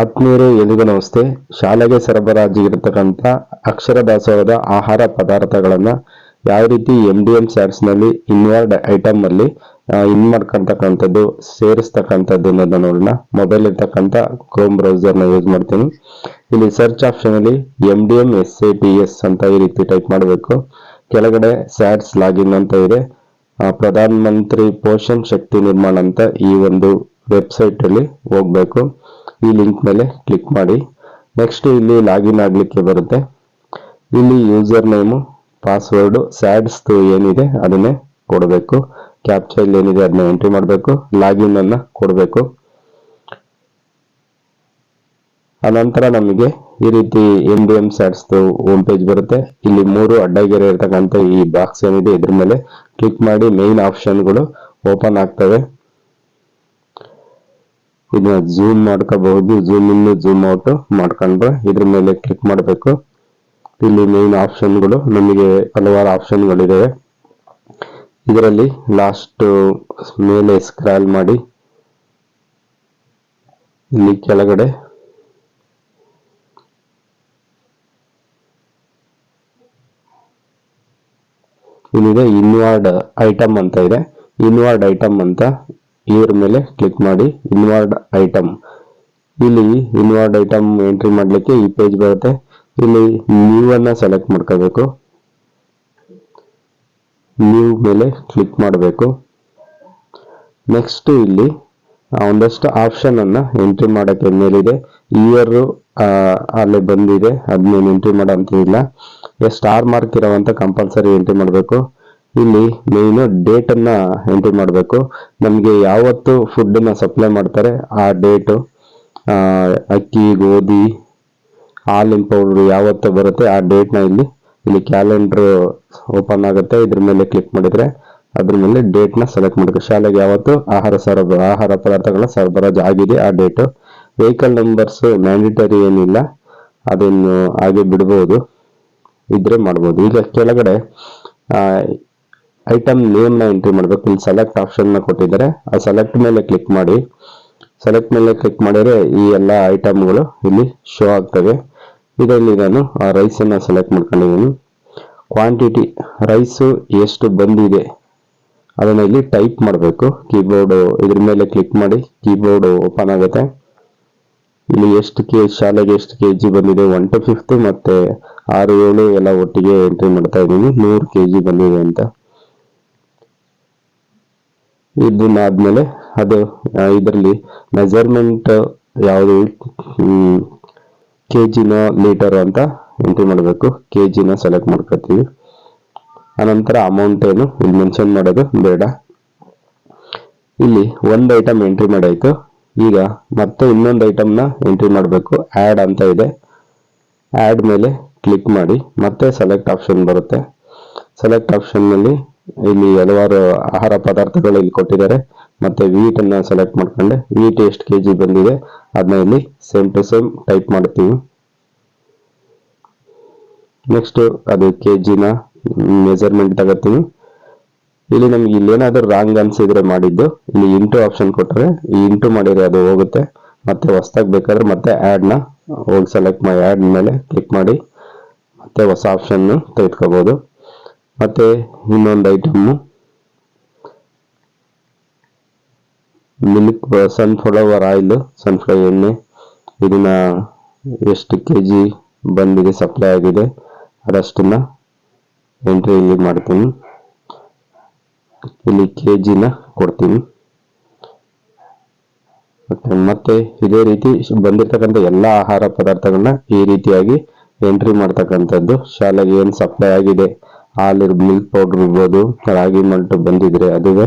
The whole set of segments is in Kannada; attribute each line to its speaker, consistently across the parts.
Speaker 1: ಹತ್ನೂರು ಎಲ್ಲಿಗೂ ನಮಸ್ತೆ. ಶಾಲೆಗೆ ಸರಬರಾಜಿಗಿರ್ತಕ್ಕಂಥ ಅಕ್ಷರ ದಾಸೋಹದ ಆಹಾರ ಪದಾರ್ಥಗಳನ್ನ ಯಾವ ರೀತಿ ಎಂ ಡಿ ಎಂ ನಲ್ಲಿ ಇನ್ವರ್ಡ್ ಐಟಮ್ ಅಲ್ಲಿ ಇನ್ ಮಾಡ್ಕೊಂತಕ್ಕಂಥದ್ದು, ಸೇರಿಸ್ತಕ್ಕಂಥದ್ದು ಅನ್ನೋದನ್ನ ನೋಡೋಣ. ಮೊಬೈಲ್ ಇರ್ತಕ್ಕಂಥ ಕ್ರೋಮ್ ಬ್ರೌಸರ್ನ ಯೂಸ್ ಮಾಡ್ತೀನಿ. ಇಲ್ಲಿ ಸರ್ಚ್ ಆಪ್ಷನ್ ಅಲ್ಲಿ M D M S A T S ಅಂತ ಈ ರೀತಿ ಟೈಪ್ ಮಾಡಬೇಕು. ಕೆಳಗಡೆ ಸ್ಯಾಟ್ಸ್ ಲಾಗಿನ್ ಅಂತ ಇದೆ. ಪ್ರಧಾನ ಮಂತ್ರಿ ಪೋಷಣ್ ಶಕ್ತಿ ನಿರ್ಮಾಣ ಅಂತ ಈ ಒಂದು ವೆಬ್ಸೈಟ್ ಅಲ್ಲಿ ಹೋಗ್ಬೇಕು. ಈ ಲಿಂಕ್ ಮೇಲೆ ಕ್ಲಿಕ್ ಮಾಡಿ. ನೆಕ್ಸ್ಟ್ ಇಲ್ಲಿ ಲಾಗಿನ್ ಆಗ್ಲಿಕ್ಕೆ ಬರುತ್ತೆ. ಇಲ್ಲಿ ಯೂಸರ್ ನೇಮು, ಪಾಸ್ವರ್ಡ್, ಸ್ಯಾಡ್ಸ್ ಏನಿದೆ ಅದನ್ನೇ ಕೊಡಬೇಕು. ಕ್ಯಾಪ್ಚಾ ಇಲ್ಲಿ ಏನಿದೆ ಅದನ್ನ ಎಂಟ್ರಿ ಮಾಡಬೇಕು. ಲಾಗಿನ್ ಅನ್ನು ಕೊಡಬೇಕು. ಅನಂತರ ನಮಗೆ ಈ ರೀತಿ ಎಂ ಡಿ ಎಂ ಸ್ಯಾಡ್ಸ್ದು ಹೋಮ್ ಪೇಜ್ ಬರುತ್ತೆ. ಇಲ್ಲಿ ಮೂರು ಅಡ್ಡಗೆರೆ ಇರ್ತಕ್ಕಂಥ ಈ ಬಾಕ್ಸ್ ಏನಿದೆ ಇದ್ರ ಮೇಲೆ ಕ್ಲಿಕ್ ಮಾಡಿ ಮೇನ್ ಆಪ್ಷನ್ಗಳು ಓಪನ್ ಆಗ್ತವೆ. ಇದನ್ನ ಜೂಮ್ ಮಾಡ್ಕೋಬಹುದು. ಜೂಮ್ ಇನ್ ಜೂಮ್ ಔಟ್ ಮಾಡ್ಕೊಂಡ್ರೆ ಇದ್ರ ಮೇಲೆ ಕ್ಲಿಕ್ ಮಾಡಬೇಕು. ಇಲ್ಲಿ ಮೇನ್ ಆಪ್ಷನ್ಗಳು ನಮಗೆ ಹಲವಾರು ಆಪ್ಷನ್ಗಳಿದಾವೆ ಇದರಲ್ಲಿ ಲಾಸ್ಟ್ ಮೇಲೆ ಸ್ಕ್ರಾಲ್ ಮಾಡಿ. ಇಲ್ಲಿ ಕೆಳಗಡೆ ಇಲ್ಲಿದೆ ಇನ್ವಾರ್ಡ್ ಐಟಮ್ ಅಂತ ಇದೆ. ಇನ್ವಾರ್ಡ್ ಐಟಮ್ ಅಂತ ಇದ್ರ ಮೇಲೆ ಕ್ಲಿಕ್ ಮಾಡಿ ಇನ್ವರ್ಡ್ ಐಟಮ್ ಇಲ್ಲಿ ಇನ್ವರ್ಡ್ ಐಟಮ್ ಎಂಟ್ರಿ ಮಾಡಲಿಕ್ಕೆ ಈ ಪೇಜ್ ಬರುತ್ತೆ. ಇಲ್ಲಿ ನ್ಯೂ ಅನ್ನ ಸೆಲೆಕ್ಟ್ ಮಾಡ್ಕೋಬೇಕು. ನ್ಯೂ ಮೇಲೆ ಕ್ಲಿಕ್ ಮಾಡಬೇಕು. ನೆಕ್ಸ್ಟ್ ಇಲ್ಲಿ ಒಂದಷ್ಟು ಆಪ್ಷನ್ ಅನ್ನ ಎಂಟ್ರಿ ಮಾಡಕ್ಕೆ ಮೇಲಿದೆ. ಇಯರ್ ಅಲ್ಲಿ ಬಂದಿದೆ. ಅದನ್ನೇನು ಎಂಟ್ರಿ ಮಾಡೋ ಅಂತ ಇಲ್ಲ ಸ್ಟಾರ್ ಮಾರ್ಕ್ ಇರೋವಂತ ಕಂಪಲ್ಸರಿ ಎಂಟ್ರಿ ಮಾಡಬೇಕು. ಇಲ್ಲಿ ಮೇಯ್ನು ಡೇಟ್ ಅನ್ನ ಎಂಟ್ರಿ ಮಾಡಬೇಕು. ನಮಗೆ ಯಾವತ್ತು ಫುಡ್ ಅನ್ನ ಸಪ್ಲೈ ಮಾಡ್ತಾರೆ, ಆ ಡೇಟು ಅಕ್ಕಿ, ಗೋಧಿ, ಹಾಲಿನ ಪೌಡರ್ ಯಾವತ್ತು ಬರುತ್ತೆ ಆ ಡೇಟ್ನ ಇಲ್ಲಿ ಇಲ್ಲಿ ಕ್ಯಾಲೆಂಡರ್ ಓಪನ್ ಆಗುತ್ತೆ. ಇದ್ರ ಮೇಲೆ ಕ್ಲಿಕ್ ಮಾಡಿದ್ರೆ ಅದ್ರ ಮೇಲೆ ನ ಸೆಲೆಕ್ಟ್ ಮಾಡಬೇಕು. ಶಾಲೆಗೆ ಯಾವತ್ತು ಆಹಾರ ಸರಬ, ಆಹಾರ ಪದಾರ್ಥಗಳ ಸರಬರಾಜು ಆಗಿದೆ ಆ ಡೇಟ್ ವೆಹಿಕಲ್ ನಂಬರ್ಸ್ ಮ್ಯಾಂಡಿಟರಿ ಏನಿಲ್ಲ, ಅದನ್ನು ಹಾಗೆ ಬಿಡಬಹುದು ಇದ್ರೆ ಮಾಡ್ಬೋದು. ಈಗ ಕೆಳಗಡೆ ಐಟಮ್ ನೇಮ್ನ ಎಂಟ್ರಿ ಮಾಡಬೇಕು ಇಲ್ಲಿ ಸೆಲೆಕ್ಟ್ ಆಪ್ಷನ್ನ ಕೊಟ್ಟಿದ್ದಾರೆ. ಆ ಸೆಲೆಕ್ಟ್ ಮೇಲೆ ಕ್ಲಿಕ್ ಮಾಡಿ. ಸೆಲೆಕ್ಟ್ ಮೇಲೆ ಕ್ಲಿಕ್ ಮಾಡಿದರೆ ಈ ಎಲ್ಲ ಐಟಮ್ಗಳು ಇಲ್ಲಿ ಶೋ ಆಗ್ತವೆ. ಇದರಲ್ಲಿ ನಾನು ಆ ರೈಸ್ ಅನ್ನ ಸೆಲೆಕ್ಟ್ ಮಾಡ್ಕೊಂಡಿದ್ದೀನಿ. ಕ್ವಾಂಟಿಟಿ ರೈಸು ಎಷ್ಟು ಬಂದಿದೆ ಅದನ್ನ ಇಲ್ಲಿ ಟೈಪ್ ಮಾಡಬೇಕು. ಕೀಬೋರ್ಡು ಇದ್ರ ಮೇಲೆ ಕ್ಲಿಕ್ ಮಾಡಿ. ಕೀಬೋರ್ಡು ಓಪನ್ ಆಗುತ್ತೆ. ಇಲ್ಲಿ ಎಷ್ಟು ಕೆ, ಶಾಲೆಗೆ ಎಷ್ಟು ಕೆ ಜಿ ಬಂದಿದೆ? ಒನ್ ಟು ಫಿಫ್ತ್ ಮತ್ತೆ ಆರು, ಏಳು ಎಲ್ಲ ಒಟ್ಟಿಗೆ ಎಂಟ್ರಿ ಮಾಡ್ತಾ ಇದ್ದೀನಿ. ನೂರು ಕೆ ಜಿ ಬಂದಿದೆ ಅಂತ. ಇದನ್ನಾದ್ಮೇಲೆ ಅದು ಇದರಲ್ಲಿ ಮೆಜರ್ಮೆಂಟ್ ಯಾವುದು ಕೆ ಜಿನ ಲೀಟರ್ ಅಂತ ಎಂಟ್ರಿ ಮಾಡಬೇಕು. ಕೆ ಜಿನ ಸೆಲೆಕ್ಟ್ ಮಾಡ್ಕೊತೀವಿ. ಅನಂತರ ಅಮೌಂಟ್ ಏನು, ಇಲ್ಲಿ ಮೆನ್ಷನ್ ಮಾಡೋದು ಬೇಡ. ಇಲ್ಲಿ ಒಂದು ಐಟಮ್ ಎಂಟ್ರಿ ಮಾಡಾಯಿತು. ಈಗ ಮತ್ತೆ ಇನ್ನೊಂದು ಐಟಮ್ನ ಎಂಟ್ರಿ ಮಾಡಬೇಕು. ಆ್ಯಡ್ ಅಂತ ಇದೆ. ಆ್ಯಡ್ ಮೇಲೆ ಕ್ಲಿಕ್ ಮಾಡಿ ಮತ್ತೆ ಸೆಲೆಕ್ಟ್ ಆಪ್ಷನ್ ಬರುತ್ತೆ. ಸೆಲೆಕ್ಟ್ ಆಪ್ಷನ್ನಲ್ಲಿ ಇಲ್ಲಿ ಹಲವಾರು ಆಹಾರ ಪದಾರ್ಥಗಳು ಇಲ್ಲಿ ಕೊಟ್ಟಿದ್ದಾರೆ. ಮತ್ತೆ ವೀಟ್ ಅನ್ನ ಸೆಲೆಕ್ಟ್ ಮಾಡ್ಕೊಂಡೆ. ವೀಟ್ ಎಷ್ಟು ಕೆ ಜಿ ಬಂದಿದೆ ಅದನ್ನ ಇಲ್ಲಿ ಸೇಮ್ ಟು ಸೇಮ್ ಟೈಪ್ ಮಾಡ್ತೀವಿ. ನೆಕ್ಸ್ಟ್ ಅದು ಕೆ ಜಿನ ಮೆಜರ್ಮೆಂಟ್ ತಗೋತೀನಿ. ಇಲ್ಲಿ ನಮ್ಗೆ ಇಲ್ಲಿ ಏನಾದ್ರೂ ರಾಂಗ್ ಅನ್ಸಿದ್ರೆ ಮಾಡಿದ್ದು, ಇಲ್ಲಿ ಇಂಟು ಆಪ್ಷನ್ ಕೊಟ್ಟರೆ ಈ ಇಂಟು ಮಾಡಿದ್ರೆ ಅದು ಹೋಗುತ್ತೆ. ಮತ್ತೆ ಹೊಸ್ದಾಗಿ ಬೇಕಾದ್ರೆ ಮತ್ತೆ ಆ್ಯಡ್ನ ಹೋಗಿ ಸೆಲೆಕ್ಟ್ ಮಾಡಿ ಆ್ಯಡ್ ಮೇಲೆ ಕ್ಲಿಕ್ ಮಾಡಿ, ಮತ್ತೆ ಹೊಸ ಆಪ್ಷನ್ ತೆಗೆದುಕೋಬಹುದು ಮತ್ತೆ ಇನ್ನೊಂದು item milk sunflower oil sunflower ಎಣ್ಣೆ. ಇದನ್ನ ಎಷ್ಟು ಕೆ ಜಿ ಬಂದಿದೆ ಸಪ್ಲೈ ಆಗಿದೆ ಅದಷ್ಟನ್ನ ಎಂಟ್ರಿ ಇಲ್ಲಿ ಮಾಡ್ತೀನಿ. ಇಲ್ಲಿ ಕೆ ಜಿನ ಕೊಡ್ತೀನಿ. ಮತ್ತೆ ಇದೇ ರೀತಿ ಬಂದಿರತಕ್ಕಂಥ ಎಲ್ಲ ಆಹಾರ ಪದಾರ್ಥಗಳನ್ನ ಈ ರೀತಿಯಾಗಿ ಎಂಟ್ರಿ ಮಾಡ್ತಕ್ಕಂಥದ್ದು. ಶಾಲೆಗೆ ಏನು ಸಪ್ಲೈ ಆಗಿದೆ? ಹಾಲು ಮಿಲ್ಕ್ ಪೌಡರ್ ಇರ್ಬೋದು, ರಾಗಿ ಮಲ್ಟು ಬಂದಿದ್ರೆ ಅದುವೇ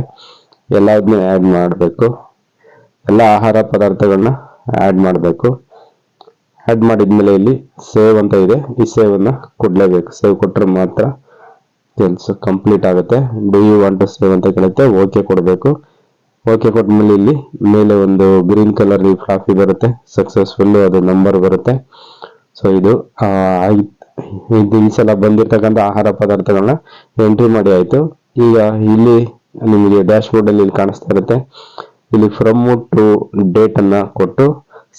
Speaker 1: ಎಲ್ಲದನ್ನೂ ಆ್ಯಡ್ ಮಾಡಬೇಕು. ಎಲ್ಲ ಆಹಾರ ಪದಾರ್ಥಗಳನ್ನ ಆ್ಯಡ್ ಮಾಡಬೇಕು. ಆ್ಯಡ್ ಮಾಡಿದ್ಮೇಲೆ ಇಲ್ಲಿ ಸೇವ್ ಅಂತ ಇದೆ. ಈ ಸೇವನ್ನು ಕೊಡಲೇಬೇಕು. ಸೇವ್ ಕೊಟ್ಟರೆ ಮಾತ್ರ ಕೆಲಸ ಕಂಪ್ಲೀಟ್ ಆಗುತ್ತೆ. Do you want to save ಅಂತ ಕೇಳುತ್ತೆ. ಓಕೆ ಕೊಡಬೇಕು. ಓಕೆ ಕೊಟ್ಟಮೇಲೆ ಇಲ್ಲಿ ಮೇಲೆ ಒಂದು ಗ್ರೀನ್ ಕಲರ್ ಕಾಫಿ ಬರುತ್ತೆ. ಸಕ್ಸಸ್ಫುಲ್ಲು ಅದು ನಂಬರ್ ಬರುತ್ತೆ. ಸೊ ಇದು ಇದು ಸಲ ಬಂದಿರತಕ್ಕಂಥ ಆಹಾರ ಪದಾರ್ಥಗಳನ್ನ ಎಂಟ್ರಿ ಮಾಡಿ ಆಯಿತು. ಈಗ ಇಲ್ಲಿ ನಿಮಗೆ ಡ್ಯಾಶ್ ಬೋರ್ಡ್ ಅಲ್ಲಿ ಇಲ್ಲಿ ಕಾಣಿಸ್ತಾ ಇರುತ್ತೆ. ಇಲ್ಲಿ ಫ್ರಮ್ ಟು ಡೇಟ್ ಅನ್ನ ಕೊಟ್ಟು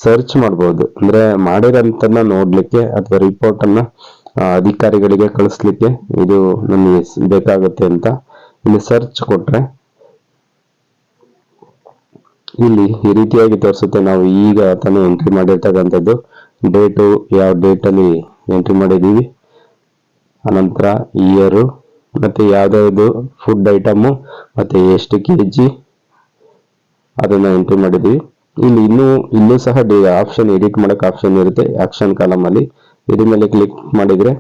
Speaker 1: ಸರ್ಚ್ ಮಾಡ್ಬೋದು. ಅಂದ್ರೆ ಮಾಡಿರೋಂಥನ್ನ ನೋಡ್ಲಿಕ್ಕೆ ಅಥವಾ ರಿಪೋರ್ಟ್ ಅನ್ನ ಅಧಿಕಾರಿಗಳಿಗೆ ಕಳಿಸ್ಲಿಕ್ಕೆ ಇದು ನಮಗೆ ಬೇಕಾಗುತ್ತೆ ಅಂತ ಇಲ್ಲಿ ಸರ್ಚ್ ಕೊಟ್ರೆ ಇಲ್ಲಿ ಈ ರೀತಿಯಾಗಿ ತೋರಿಸುತ್ತೆ. ನಾವು ಈಗ ತಾನೇ ಎಂಟ್ರಿ ಮಾಡಿರ್ತಕ್ಕಂಥದ್ದು ಡೇಟು ಯಾವ ಡೇಟಲ್ಲಿ ಎಂಟ್ರಿ ಮಾಡಿದ್ದೀವಿ. ಅನಂತರ ಇಯರು ಮತ್ತು ಯಾವುದ್ಯಾವುದು ಫುಡ್ ಐಟಮು ಮತ್ತು ಎಷ್ಟು ಕೆ ಜಿ ಅದನ್ನು ಎಂಟ್ರಿ ಮಾಡಿದ್ದೀವಿ. ಇಲ್ಲಿ ಇನ್ನೂ ಇನ್ನೂ ಸಹ ಆಪ್ಷನ್ ಎಡಿಟ್ ಮಾಡೋಕೆ ಆಪ್ಷನ್ ಇರುತ್ತೆ ಆಕ್ಷನ್ ಕಾಲಮಲ್ಲಿ ಇದ್ರ ಮೇಲೆ ಕ್ಲಿಕ್ ಮಾಡಿದರೆ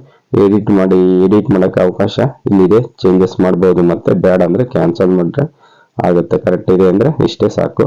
Speaker 1: ಎಡಿಟ್ ಮಾಡಿ ಎಡಿಟ್ ಮಾಡೋಕ್ಕೆ ಅವಕಾಶ ಇಲ್ಲಿದೆ. ಚೇಂಜಸ್ ಮಾಡ್ಬೋದು ಮತ್ತು ಬೇಡ ಅಂದರೆ ಕ್ಯಾನ್ಸಲ್ ಮಾಡಿದ್ರೆ ಆಗುತ್ತೆ. ಕರೆಕ್ಟ್ ಇದೆ ಅಂದರೆ ಇಷ್ಟೇ ಸಾಕು.